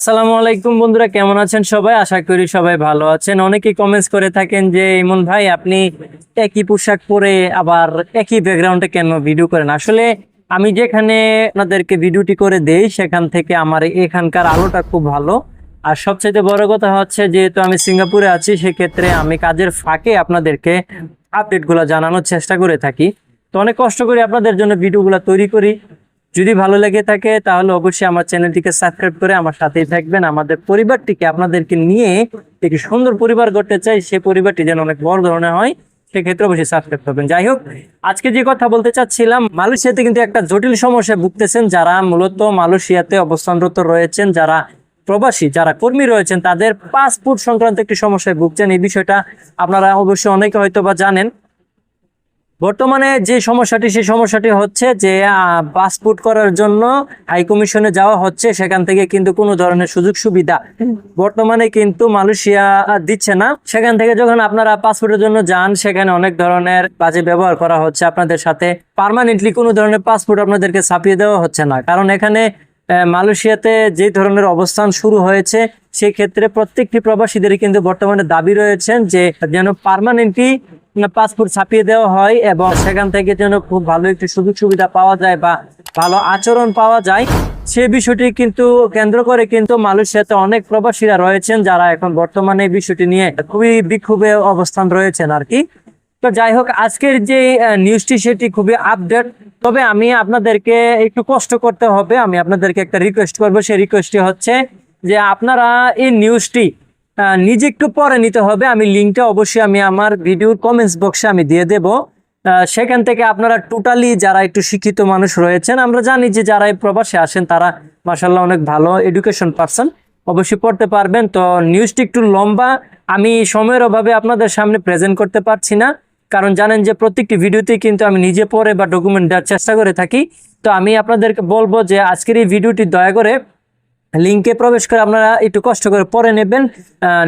আসসালামু আলাইকুম বন্ধুরা, কেমন আছেন সবাই? আশা করি সবাই ভালো আছেন। অনেকে কমেন্টস করে থাকেন যে, ইমন ভাই, আপনি একই পোশাক পরে আবার একই ব্যাকগ্রাউন্ডে কেন ভিডিও করেন? আসলে আমি যেখানে আপনাদেরকে ভিডিওটি করে দেই, সেখান থেকে আমার এখানকার আলোটা খুব ভালো। আর সবচেয়ে বড় কথা হচ্ছে, যেহেতু আমি সিঙ্গাপুরে আছি, সেক্ষেত্রে আমি কাজের ফাঁকে আপনাদেরকে আপডেটগুলো জানানোর চেষ্টা করে থাকি। তো অনেক কষ্ট করে আপনাদের জন্য ভিডিওগুলো তৈরি করি। যদি ভালো লেগে থাকে, তাহলে অবশ্যই আমার চ্যানেলটিকে সাবস্ক্রাইব করে আমার সাথেই থাকবেন। আমাদের পরিবারটিকে আপনাদেরকে নিয়ে একটি সুন্দর পরিবার করতে চাই, সে পরিবারটি যেন অনেক বড় ধরনের হয়, সেক্ষেত্রে অবশ্যই সাবস্ক্রাইব করবেন। যাই হোক, আজকে যে কথা বলতে চাচ্ছিলাম, মালয়েশিয়াতে কিন্তু একটা জটিল সমস্যায় ভুগতেছেন যারা মূলত মালয়েশিয়াতে অবস্থানরত রয়েছেন, যারা প্রবাসী, যারা কর্মী রয়েছেন, তাদের পাসপোর্ট সংক্রান্ত একটি সমস্যায় ভুগছেন। এই বিষয়টা আপনারা অবশ্যই অনেকে হয়তো বা জানেন। বর্তমানে যে সমস্যাটি, সেই সমস্যাটি হচ্ছে যে পাসপোর্ট করার জন্য হাই কমিশনে যাওয়া হচ্ছে। সেখান থেকে কিন্তু কোনো ধরনের সুযোগ সুবিধা বর্তমানে কিন্তু মালয়েশিয়া দিচ্ছে না। সেখান থেকে যখন আপনারা পাসপোর্টের জন্য যান, সেখানে অনেক ধরনের বাজে ব্যবহার করা হচ্ছে আপনাদের সাথে। পার্মানেন্টলি কোনো ধরনের পাসপোর্ট আপনাদেরকে ছাপিয়ে দেওয়া হচ্ছে না। কারণ এখানে মালয়েশিয়াতে যে ধরনের অবস্থান শুরু হয়েছে সেই ক্ষেত্রে প্রত্যেকটি প্রবাসীদের কিন্তু বর্তমানে দাবি রয়েছেন যে যেন পার্মানেন্টলি পাসপোর্ট ছাপিয়ে দেওয়া হয় এবং সেখান থেকে যেন খুব ভালো একটি সুযোগ সুবিধা পাওয়া যায় বা ভালো আচরণ পাওয়া যায়। সে বিষয়টি কিন্তু কেন্দ্র করে কিন্তু মালয়েশিয়াতে অনেক প্রবাসীরা রয়েছেন যারা এখন বর্তমানে এই বিষয়টি নিয়ে খুবই বিক্ষোভে অবস্থান রয়েছেন আর কি। তো যাই হোক, আজকের যে নিউজটি সেটি খুবই আপডেট তবে আমি আপনাদেরকে একটু কষ্ট করতে হবে। আমি আপনাদেরকে একটা রিকোয়েস্ট করব। সেই রিকোয়েস্টটি হচ্ছে যে আপনারা এই নিউজটি নিজে একটু পরে নিতে হবে। আমি লিঙ্কটা অবশ্যই আমি আমার ভিডিওর কমেন্টস বক্সে আমি দিয়ে দেব। সেখান থেকে আপনারা টোটালি যারা একটু শিক্ষিত মানুষ রয়েছেন, আমরা জানি যে যারা প্রবাসে আসেন, তারা মাসাল্লাহ অনেক ভালো এডুকেশন পারসন অবশ্যই পড়তে পারবেন। তো নিউজটি একটু লম্বা, আমি সময়ের অভাবে আপনাদের সামনে প্রেজেন্ট করতে পারছি না। কারণ জানেন যে প্রত্যেকটি ভিডিওতেই কিন্তু আমি নিজে পড়ে বা ডকুমেন্ট দেওয়ার চেষ্টা করে থাকি। তো আমি আপনাদেরকে বলব যে আজকের এই ভিডিওটি দয়া করে লিঙ্কে প্রবেশ করে আপনারা একটু কষ্ট করে পড়ে নেবেন।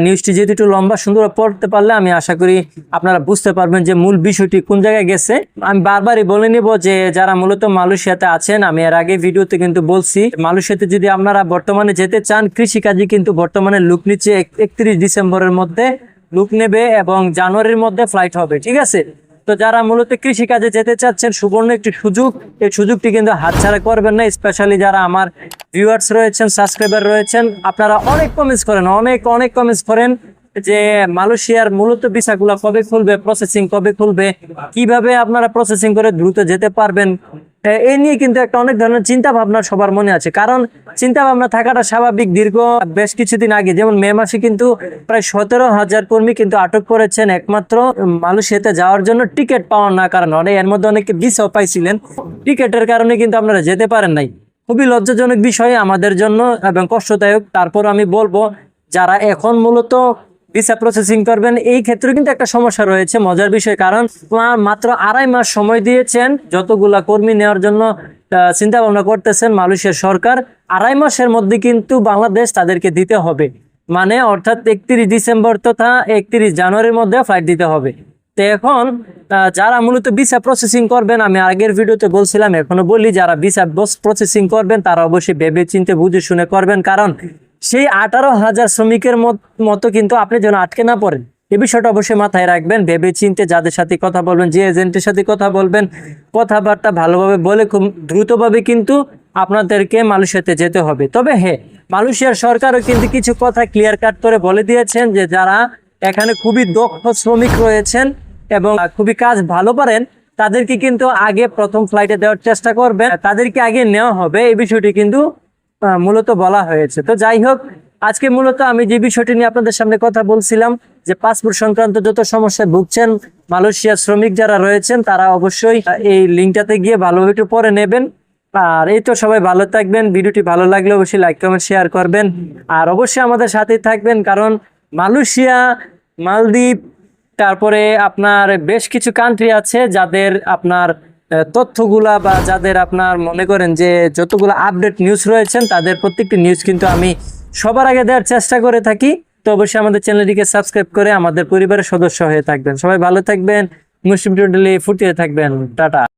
নিউজটি যেহেতু একটু লম্বা, সুন্দর পড়তে পারলে আমি আশা করি আপনারা বুঝতে পারবেন যে মূল বিষয়টি কোন জায়গায় গেছে। আমি বারবারই বলে নিব যে যারা মূলত মালয়েশিয়াতে আছেন, আমি এর আগে ভিডিওতে কিন্তু বলছি, মালয়েশিয়াতে যদি আপনারা বর্তমানে যেতে চান, কৃষিকাজে কিন্তু বর্তমানে লুক নিচ্ছে একত্রিশ ডিসেম্বরের মধ্যে। লুক নেবে এবং জানুয়ারির মধ্যে ফ্লাইট হবে, ঠিক আছে? তো যারা মূলত কৃষি কাজে যেতে চাচ্ছেন, সুবর্ণ একটি সুযোগ। এই সুযোগটি কিন্তু হাতছাড়া করবেন না স্পেশালি যারা আমার ভিউয়ার্স রয়েছেন সাবস্ক্রাইবার রয়েছেন। আপনারা অনেক কমেন্টস করেন, অনেক অনেক কমেন্টস করেন যে মালয়েশিয়ার মূলত ভিসাগুলো কবে খুলবে প্রসেসিং কবে খুলবে, কীভাবে আপনারা প্রসেসিং করে দ্রুত যেতে পারবেন এ- এই নিয়ে কিন্তু একটা অনেক ধরনের চিন্তা ভাবনা সবার মনে আছে। কারণ চিন্তা ভাবনা থাকাটা স্বাভাবিক দীর্ঘ বেশ কিছুদিন আগে। যেমন মে মাসে কিন্তু প্রায় সতেরো হাজার কর্মী কিন্তু আটক করেছেন একমাত্র মানুষ মালয়েশিয়াতে যাওয়ার জন্য টিকিট পাওয়ার না কারণ। অনেক এর মধ্যে অনেকে ভিসাও পাইছিলেন। টিকিটের কারণে কিন্তু আপনারা যেতে পারেন নাই। খুবই লজ্জাজনক বিষয় আমাদের জন্য এবং কষ্টদায়ক। তারপর আমি বলব, যারা এখন মূলত ভিসা প্রসেসিং করবেন। এই ক্ষেত্রে কিন্তু একটা সমস্যা রয়েছে, মজার বিষয়, কারণ মাত্র আড়াই মাস সময় দিয়েছেন, যতগুলা কর্মী নেওয়ার জন্য চিন্তা ভাবনা করতেছেন মালয়েশিয়ার সরকার, আড়াই মাসের মধ্যে কিন্তু বাংলাদেশ তাদেরকে দিতে হবে। মানে অর্থাৎ একত্রিশ ডিসেম্বর তথা একত্রিশ জানুয়ারির মধ্যে ফ্লাইট দিতে হবে। তো এখন যারা মূলত ভিসা প্রসেসিং করবেন, আমি আগের ভিডিওতে বলছিলাম, এখনও বলি, যারা ভিসা প্রসেসিং করবেন, তারা অবশ্যই ভেবে চিন্তে বুঝে শুনে করবেন। কারণ সেই আঠারো হাজার শ্রমিকের মত- কিন্তু আপনি যেন আটকে না পড়েন। এ বিষয়টা অবশ্যই মাথায় রাখবেন, ভেবে চিনতে যাদের সাথে কথা বলবেন, যে এজেন্টের সাথে কথা বলবেন, কথাবার্তা ভালোভাবে বলে খুব দ্রুতভাবে কিন্তু আপনাদেরকে মালয়েশিয়াতে যেতে হবে। তবে হ্যাঁ মালয়েশিয়ার সরকারও কিন্তু কিছু কথা ক্লিয়ার কাট করে বলে দিয়েছেন যে যারা এখানে খুবই দক্ষ শ্রমিক রয়েছেন এবং খুবই কাজ ভালো পারেন, তাদেরকে কিন্তু আগে প্রথম ফ্লাইটে দেওয়ার চেষ্টা করবেন, তাদেরকে আগে নেওয়া হবে। এই বিষয়টি কিন্তু মূলত বলা হয়েছে। তো যাই হোক, আজকে মূলত আমি যে বিষয়টি নিয়ে আপনাদের সামনে কথা বলছিলাম, যে পাসপোর্ট সংক্রান্ত যত সমস্যায় ভুগছেন, মালয়েশিয়ার শ্রমিক যারা রয়েছেন, তারা অবশ্যই এই লিঙ্কটাতে গিয়ে ভালোভাবে একটু পরে নেবেন। আর এই তো সবাই ভালো থাকবেন, ভিডিওটি ভালো লাগলে অবশ্যই লাইক, কমেন্ট, শেয়ার করবেন। আর অবশ্যই আমাদের সাথেই থাকবেন, কারণ মালয়েশিয়া, মালদ্বীপ, তারপরে আপনার বেশ কিছু কান্ট্রি আছে যাদের আপনার তথ্যগুলা বা যাদের আপনার মনে করেন যে যতগুলো আপডেট নিউজ রয়েছেন, তাদের প্রত্যেকটি নিউজ কিন্তু আমি সবার আগে দেওয়ার চেষ্টা করে থাকি। তো অবশ্যই আমাদের চ্যানেলটিকে সাবস্ক্রাইব করে আমাদের পরিবারের সদস্য হয়ে থাকবেন। সবাই ভালো থাকবেন, মুসলিম টোটালি ফুটিয়ে থাকবেন। টাটা।